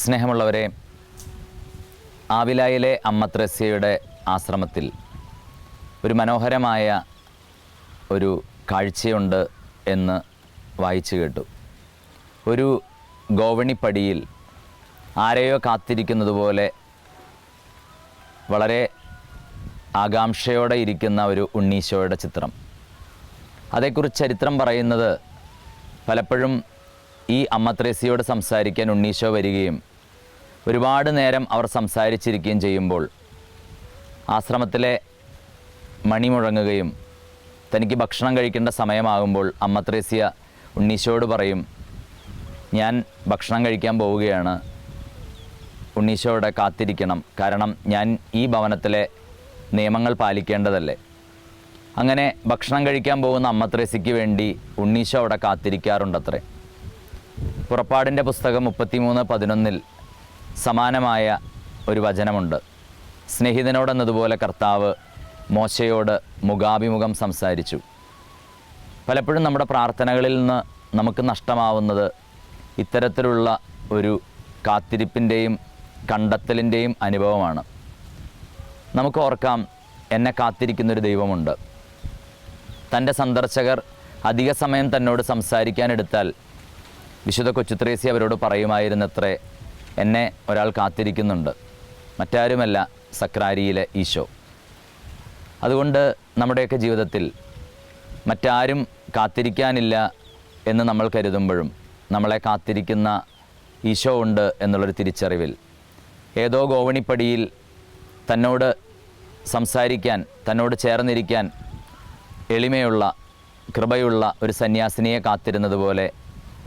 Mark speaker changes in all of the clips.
Speaker 1: സ്നേഹമുള്ളവരെ ആവിലായിലെ അമ്മത്രസ്യയുടെ ആശ്രമത്തിൽ ഒരു മനോഹരമായ ഒരു കാഴ്ചയുണ്ട് എന്ന് വായിച്ചു കേട്ടു. ഒരു ഗോവണിപ്പടിയിൽ ആരെയോ കാത്തിരിക്കുന്നത് പോലെ വളരെ ആകാംക്ഷയോടെ ഇരിക്കുന്ന ഒരു ഉണ്ണീശോയുടെ ചിത്രം. അതേക്കുറിച്ച് ചരിത്രം പറയുന്നത് പലപ്പോഴും ഈ അമ്മത്രേസിയോട് സംസാരിക്കാൻ ഉണ്ണീശോ വരികയും ഒരുപാട് നേരം അവർ സംസാരിച്ചിരിക്കുകയും ചെയ്യുമ്പോൾ ആശ്രമത്തിലെ മണി മുഴങ്ങുകയും തനിക്ക് ഭക്ഷണം കഴിക്കേണ്ട സമയമാകുമ്പോൾ അമ്മ ത്രേസ്യ ഉണ്ണീശോട് പറയും ഞാൻ ഭക്ഷണം കഴിക്കാൻ പോവുകയാണ്. ഉണ്ണീശോയുടെ കാത്തിരിക്കണം. കാരണം ഞാൻ ഈ ഭവനത്തിലെ നിയമങ്ങൾ പാലിക്കേണ്ടതല്ലേ? അങ്ങനെ ഭക്ഷണം കഴിക്കാൻ പോകുന്ന അമ്മ ത്രേസ്യയ്ക്ക് വേണ്ടി ഉണ്ണീശോ അവിടെ കാത്തിരിക്കാറുണ്ടത്രേ. പുറപ്പാടിന്റെ പുസ്തകം മുപ്പത്തിമൂന്ന് പതിനൊന്നിൽ സമാനമായ ഒരു വചനമുണ്ട്. സ്നേഹിതനോടെന്നതുപോലെ കർത്താവ് മോശയോട് മുഖാഭിമുഖം സംസാരിച്ചു. പലപ്പോഴും നമ്മുടെ പ്രാർത്ഥനകളിൽ നിന്ന് നമുക്ക് നഷ്ടമാവുന്നത് ഇത്തരത്തിലുള്ള ഒരു കാത്തിരിപ്പിന്റെയും കണ്ടെത്തലിന്റെയും അനുഭവമാണ്. നമുക്ക് ഓർക്കാം എന്നെ കാത്തിരിക്കുന്നൊരു ദൈവമുണ്ട്. തന്റെ സന്ദർശകർ അധിക സമയം തന്നോട് സംസാരിക്കാനെടുത്താൽ വിശുദ്ധ കൊച്ചുത്രേസി അവരോട് പറയുമായിരുന്നത്രേ എന്നെ ഒരാൾ കാത്തിരിക്കുന്നുണ്ട്. മറ്റാരുമല്ല സക്രാരിയിലെ ഈശോ. അതുകൊണ്ട് നമ്മുടെയൊക്കെ ജീവിതത്തിൽ മറ്റാരും കാത്തിരിക്കാനില്ല എന്ന് നമ്മൾ കരുതുമ്പോഴും നമ്മളെ കാത്തിരിക്കുന്ന ഈശോ ഉണ്ട് എന്നുള്ളൊരു തിരിച്ചറിവിൽ ഏതോ ഗോവണിപ്പടിയിൽ തന്നോട് സംസാരിക്കാൻ തന്നോട് ചേർന്നിരിക്കാൻ എളിമയുള്ള കൃപയുള്ള ഒരു സന്യാസിനിയെ കാത്തിരുന്നത് പോലെ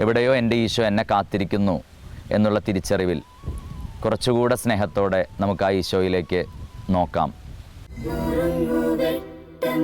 Speaker 1: എവിടെയോ എന്റെ ഈശോ എന്നെ കാത്തിരിക്കുന്നു എന്നുള്ള തിരിച്ചറിവിൽ കുറച്ചുകൂടെ സ്നേഹത്തോടെ നമുക്ക് ആ ഈശോയിലേക്ക് നോക്കാം.
Speaker 2: ഉറങ്ങുവെട്ടം